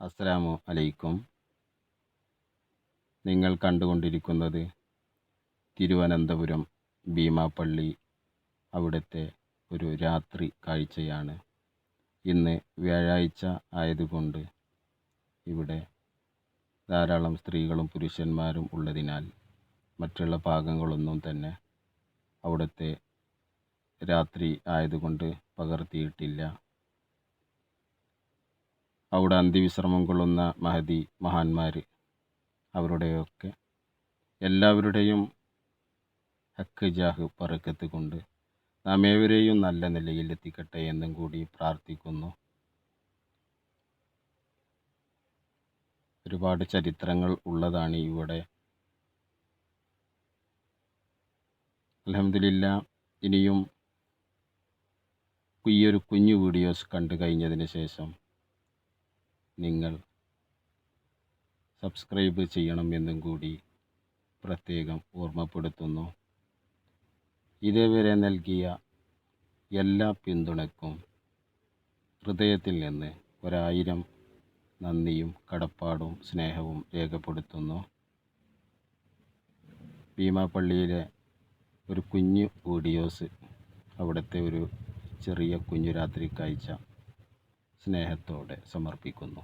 അസ്സലാമു അലൈക്കും. നിങ്ങൾ കണ്ടുകൊണ്ടിരിക്കുന്നത് തിരുവനന്തപുരം ഭീമാപ്പള്ളി അവിടുത്തെ ഒരു രാത്രി കാഴ്ചയാണ്. ഇന്ന് വ്യാഴാഴ്ച ആയതുകൊണ്ട് ഇവിടെ ധാരാളം സ്ത്രീകളും പുരുഷന്മാരും ഉള്ളതിനാൽ മറ്റുള്ള ഭാഗങ്ങളൊന്നും തന്നെ അവിടുത്തെ രാത്രി ആയതുകൊണ്ട് പകർത്തിയിട്ടില്ല. അവിടെ അന്ത്യവിശ്രമം കൊള്ളുന്ന മഹതി മഹാന്മാർ അവരുടെയൊക്കെ എല്ലാവരുടെയും ഹക്ക് ജാഹ് പറക്കത്ത് കൊണ്ട് നാം ഏവരെയും നല്ല നിലയിൽ എത്തിക്കട്ടെ എന്നും കൂടി പ്രാർത്ഥിക്കുന്നു. ഒരുപാട് ചരിത്രങ്ങൾ ഉള്ളതാണ് ഇവിടെ. അലഹമില്ല ഇനിയും ഈ ഒരു കുഞ്ഞു വീഡിയോസ് കണ്ടു കഴിഞ്ഞതിന് ശേഷം നിങ്ങൾ സബ്സ്ക്രൈബ് ചെയ്യണമെന്നും കൂടി പ്രത്യേകം ഓർമ്മപ്പെടുത്തുന്നു. ഇതേവരെ നൽകിയ എല്ലാ പിന്തുണക്കും ഹൃദയത്തിൽ നിന്ന് ഒരായിരം നന്ദിയും കടപ്പാടും സ്നേഹവും രേഖപ്പെടുത്തുന്നു. ഭീമാപ്പള്ളിയിലെ ഒരു കുഞ്ഞു ഓഡിയോസ് അവിടുത്തെ ഒരു ചെറിയ കുഞ്ഞു രാത്രി കാഴ്ച സ്നേഹത്തോടെ സമർപ്പിക്കുന്നു.